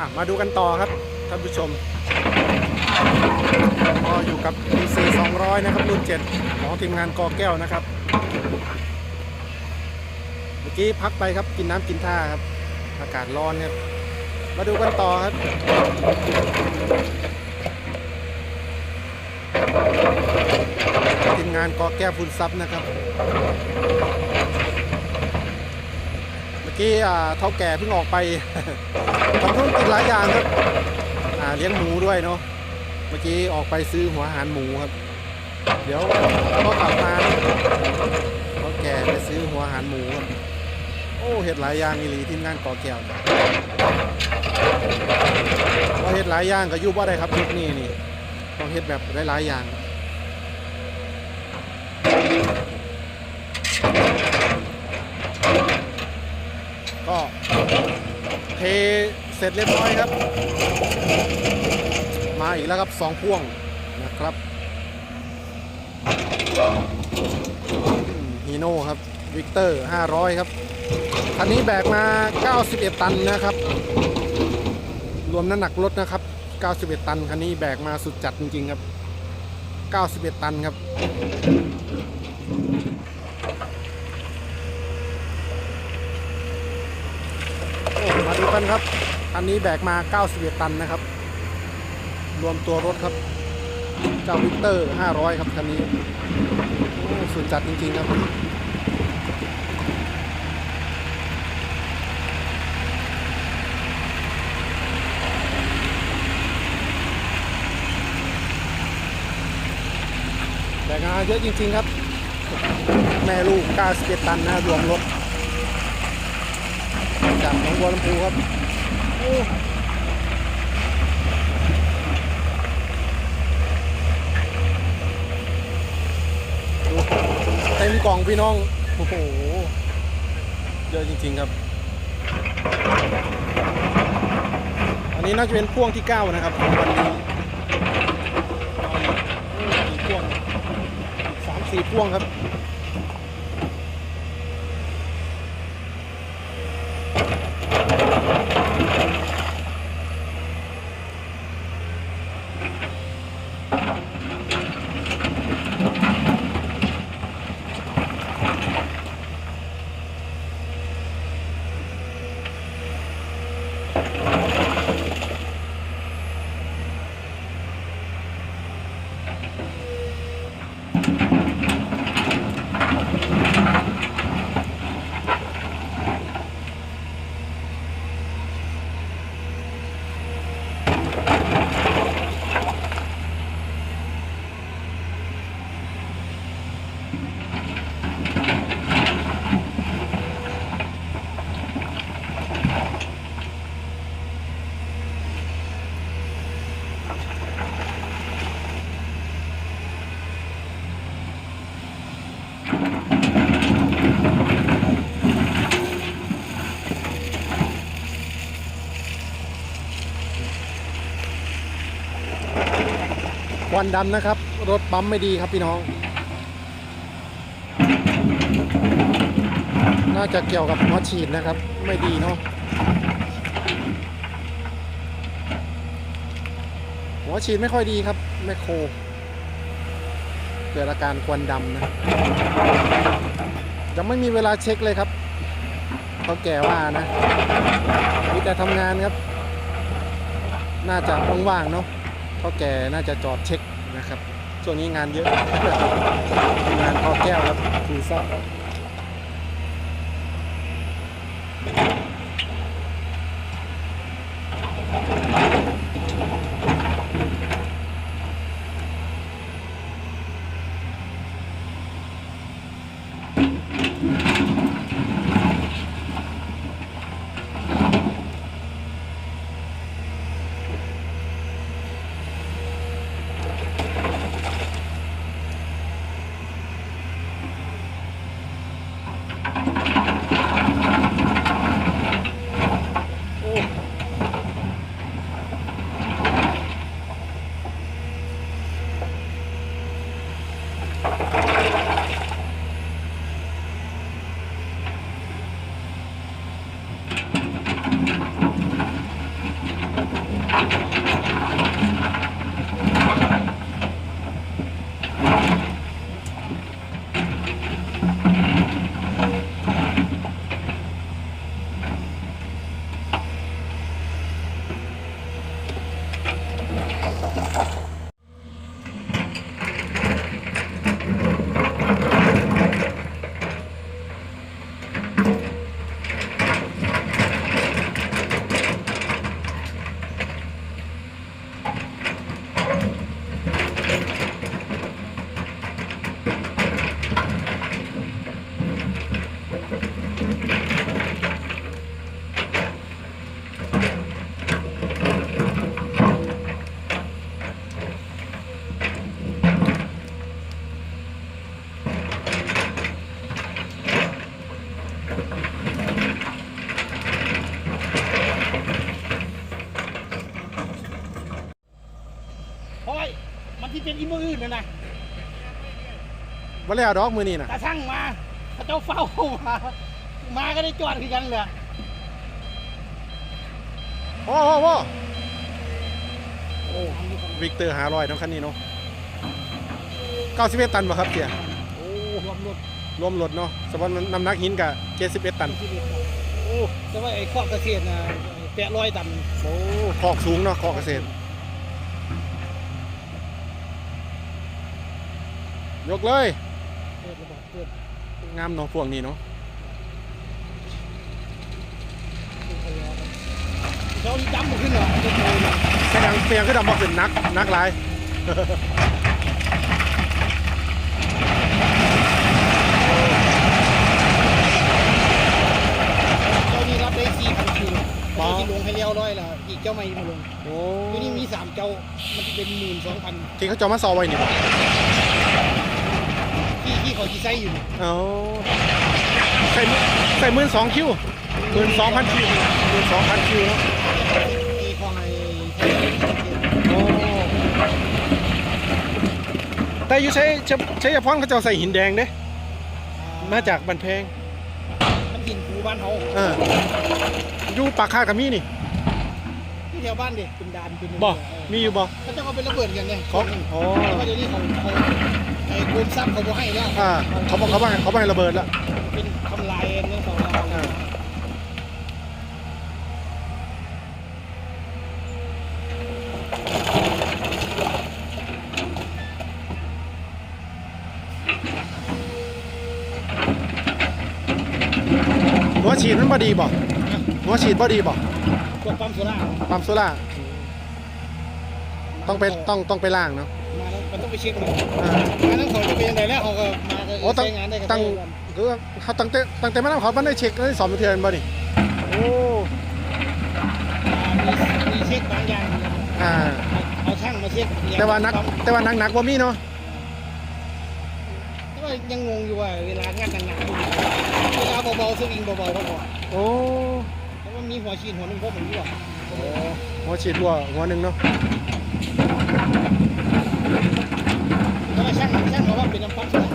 อะมาดูกันต่อครับท่านผู้ชมก็อยู่กับ DC 200 นะครับรุ่น 7 ของทีมงานกอแก้วนะครับ เมื่อกี้พักไปครับกินน้ำกินท่าครับ อากาศร้อนครับ มาดูกันต่อครับทีมงานกอแก้วพุนซับนะครับ เมื่อกี้อ่าเท่าแก่เพิ่งออกไป ทำธุรกิจหลายอย่างครับอ่าเลี้ยงหมูด้วยเนาะเมื่อกี้ออกไปซื้อหัวอาหารหมูครับ เดี๋ยวก็กลับมาเท่าแก่ไปซื้อหัวอาหารหมูครับโอ้เห็ดหลายอย่างอีหลีทีมงานกอแก้วเนี่ยว่าเห็ดหลายอย่างก็ยุบว่าได้ครับยุคนี้นี่ต้องเห็ดแบบหลายๆอย่างก็เท เสร็จเรียบร้อยครับ มาอีกแล้วครับสองพ่วงนะครับฮีโน่ครับวิกเตอร์ 500 ครับ คันนี้แบกมา 91 ตันนะครับ รวมน้ำหนักรถนะครับ 91 ตัน คันนี้แบกมาสุดจัดจริงๆครับ 91 ตันครับโอ้มาดูกันครับ คันนี้แบกมา 91 ตันนะครับ รวมตัวรถครับ เจ้าวิกเตอร์ 500 ครับคันนี้สุดจัดจริงๆครับแบกมาเยอะจริง ๆ ครับ แม่ลูก 91 ตันนะรวมรถจากหนองบัวลำพูครับ เต็มกล่องพี่น้อง โอ้โห เยอะจริง ๆครับ อันนี้น่าจะเป็นพ่วงที่ 9 นะครับของวันนี้สามสี่พ่วงครับ ควันดำนะครับ รถปั๊มไม่ดีครับพี่น้อง น่าจะเกี่ยวกับหัวฉีดนะครับ ไม่ดีเนาะหัวฉีดไม่ค่อยดีครับแมคโครเกิดอาการควันดำนะยังไม่มีเวลาเช็คเลยครับเขาแก่ว่านะมีแต่ทำงานครับ น่าจะว่างๆเนาะพ่อแก่น่าจะจอดเช็คนะครับช่วงนี้งานเยอะงานพ่อแก้วครับคือซับ มื้ออื่นนะนะบ่แล้วดอกมื้อนี้น่ะตาช่างมาพระเจ้าเฝ้ามามาก็ได้จอดคือกันเลยโอ้โหโอ้โอ้วิกเตอร์500เนาะคันนี้เนาะ91ตันบ่ครับเสียโอ้รวมรถรวมรถเนาะสมมุติมันน้ำหนักหินก็71ตันที่เด็ดโอ้แต่ว่าไอ้ข้อเกษตรนะแปดร้อยตันโอ้คอกสูงเนาะคอกเกษตร ยกเลย เปิดระบบเปิดงามเนาะพวกนี้เนาะเราจำมาขึ้นเหรอจะโตเลยแค่ยังเปียงก็ดำมาขึ้นนักนักหลายเจ้านี่รับได้สี่พันคิวเจ้าที่ลงให้เลี้ยวร้อยละอีกเจ้าไม่มาลงโอ้ทีนี้มีสามเจ้ามันจะเป็นหมื่นสองพันที่เขาจะเอามาซอไว้นี่บ่ ที่ที่เขาจีไซอยู่นี่เอาใส่ใส่หมื่นสองคิวหมื่นสองพันคิวหมื่นสองพันคิวเนาะไอ้ของไอ้โอ้แต่อยู่ใช้ใช้ใช้พรเขาจะเอาใส่หินแดงเด้มาจากบันเพงมันหินภูบ้านเขาเอออยู่ปากคาดกับมีนี่ที่แถวบ้านเด็กเป็นดานเป็นบ่มีอยู่บ่เขาจะเอาเป็นระเบิดกันเนี่ยเขาอ๋อแต่ว่าเดี๋ยวนี้เขาเขา ไอ้กรมทรัพย์เขาบ่ให้แล้วอ่าเขาบอกเขาว่าเขาไม่ให้ระเบิดและเป็นทำลายเรื่องของเราอ่าหัวฉีดมันบ่ดีบ่หัวฉีดบ่ดีบ่พวกปั๊มโซล่าปั๊มโซล่าต้องไปต้องต้องไปล่างเนาะ มาแล้วมันต้องไปเช็คเลยอ่ามาแล้วเขาจะเป็นยังไงแล้วเขาก็มาก็โอ้ตั้งใช้งานได้กันตั้งคือว่าเขาตั้งแต่ตั้งแต่มาแล้วเขาไม่ได้เช็คได้สอบเทือนบ่นี่โอ้มีมีเช็คบางอย่างอ่า เอาช่างมาเช็คอย่งแต่ว่านักปั๊มแต่ว่านักหนักบ่มีเนาะแต่ว่ายังงงอยู่ว่าเวลางานหนักๆดูเวลาเบาๆสวิงเบาๆก็พอโอ้เพราะว่ามีหัวฉีดหัวหนึงพวกผมอยู่หรอกหัวฉีดหัวหัวหนึ่งเนาะ แต่ว่าช่างช่างบอกว่าเป็นน้ำปั๊มโซล่า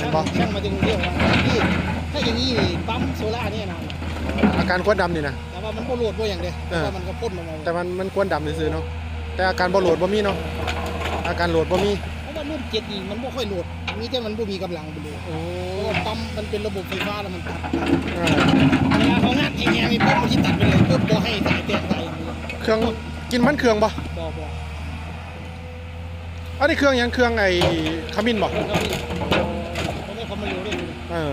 ช่างช่างมาถึงเรื่องว่าพี่ถ้าอย่างนี้นี่ปั๊มโซล่าแน่นอนอาการควนดำนี่นะแต่ว่ามันก็โหลดด้วยอย่างเดียวเอแต่อว่ามันก็พ่นออกมาแต่มันมันควนดำซื่อๆเนาะแต่อาการบ่โหลดบ่มีเนาะอาการโหลดบ่มีเพราะว่ารุ่นเจ็ดนี่มันไม่ค่อยโหลดมีแต่มันบ่มีกำลังไปเลยโอ้เพราะว่าปั๊มมันเป็นระบบไฟฟ้าแล้วมันตัดอ่าเวลาเขางัดแหงๆนี่ปุ๊บมันที่ตัดไปเลยปุ๊บบ่ให้สายแตกสายอย่างนี้เครื่องกินมันเครื่องบ่บ่บ่ อันนี้เครื่องหยังเครื่องไอ้ขมิ้นบ่เขานี่ผมไม่นเขามาเร็วด้วยเออ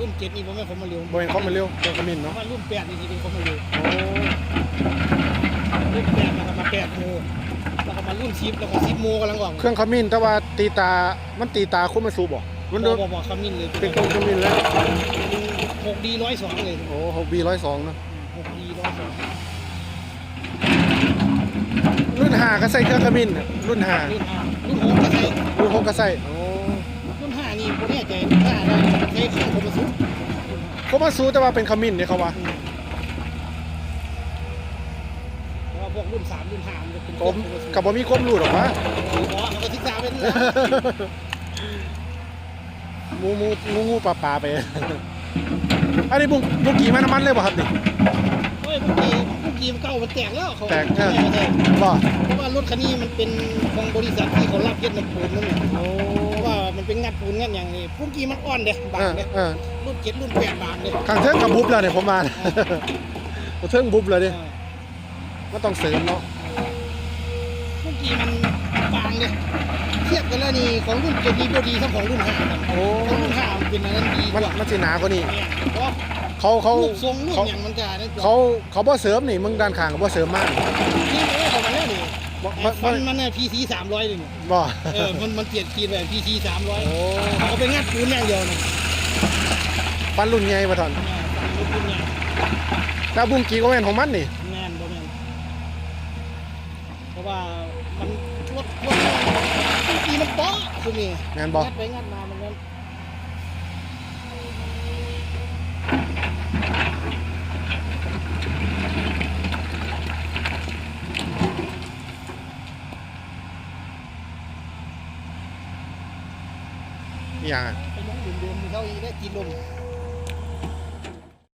รุ่นเจ็ดนี่ผมไม่นเขามาเร็วบ่เป็นของมันเร็วเครื่องขมิ้นเพราะเนาะว่ารุ่นแปดนี่สิเป็นเขามาเร็วโอ้รุ่นแปดแล้วก็มาแปดโมแล้วก็มารุ่นสิบแล้วก็สิบโมกำลังออกเครื่องขมิ้นแต่ว่าตีตามันตีตาคุ้มมันสูบบ่มันบ่เดิมบ่บ่คำนินเลยเป็นเครื่องขมิ้นแล้วหกดีร้อยสองเลยโอ้หกบีร้อยสองเนาะหกดีร้อยสองรุ่นห้าก็ใส่เครื่องขมิ้นน่ะรุ่นห้ารุ่นห้า รุ่นหกก็ใช้รุ่นหกก็ใส่โอ้รุ่นห้านี่ผมแน่ใจรุ่นห้าได้ใช้เครื่องคมพิวเตอร์เขามาสูแต่ว่าเป็นขมิ้นเนี่ยเขาว่าเพราะว่าพวกรุ่นสามรุ่นห้ามันจะเป็นผมกับบ่มีความรู้หรอกวะเพราะมันก็ศึกษาเป็นนะมูมูงูงูปลาปลาไป อันนี้บุ้งบุ้งกี่มาน้ำมันเลยบ่ครับนี่ เฮ้ยพวกกีพวกกีมันเก่ามันแตกแล้วเขาแตกใช่เออใช่บ่เพราะว่ารถคันนี้มันเป็นของบริษัทที่เขารับเย็ดน้ำปูนนั่นแหละโอ้เพราะว่ามันเป็นงัดปูนงัดอย่างนี้พวกกีมันอ่อนเด้บาเองอเด้เออรุ่นเจ็ดรุ่นแปดบางเด้ข้างเทิงกับบุบแล้วเนี่ยผมมาเทิงบุบเลยดิเออก็ต้องเสริมเนาะพวกกีมันบางเด้เทียบกันแล้วนี่ของรุ่นเจ็ดนี่บ่ดีเท่าของรุ่นห้าครับโอ้ของรุ่นห้ามันเป็นอันนั้นดีกมันว่ามันสิหนากว่านี้ เนี่ยเพราะ เขาเขาลูกทรงลูกเขาอย่างมันจะนั่นกว่าเขาเขาบ่เสริมนี่มึงด้านข้างก็บ่เสริมมากนี่มันไม่ของมันแล้วนี่บ่ไอ้บ่ฟับ่นมันเนี่ยพีซีสามร้อยเลยนี่บ่เออมันมันเปลี่ยนกีนแบบพีซีสามร้อยโอ้เขาไปงัดปูนอย่างเดียวนี่ปันรุ่นใหญ่บ่ทันเนี่ยฟันรถปูนเนี่ยแต่บุ้งกี่ก็แม่นของมันนี่แน่นบ่แม่นเพราะว่ามันรถรถปีมันเปาะคือนี่แม่นบ่งัดไปงัดมามันนั้น นี่ยังอะไปลงดื่มดื่มๆเขาอีกได้กินลม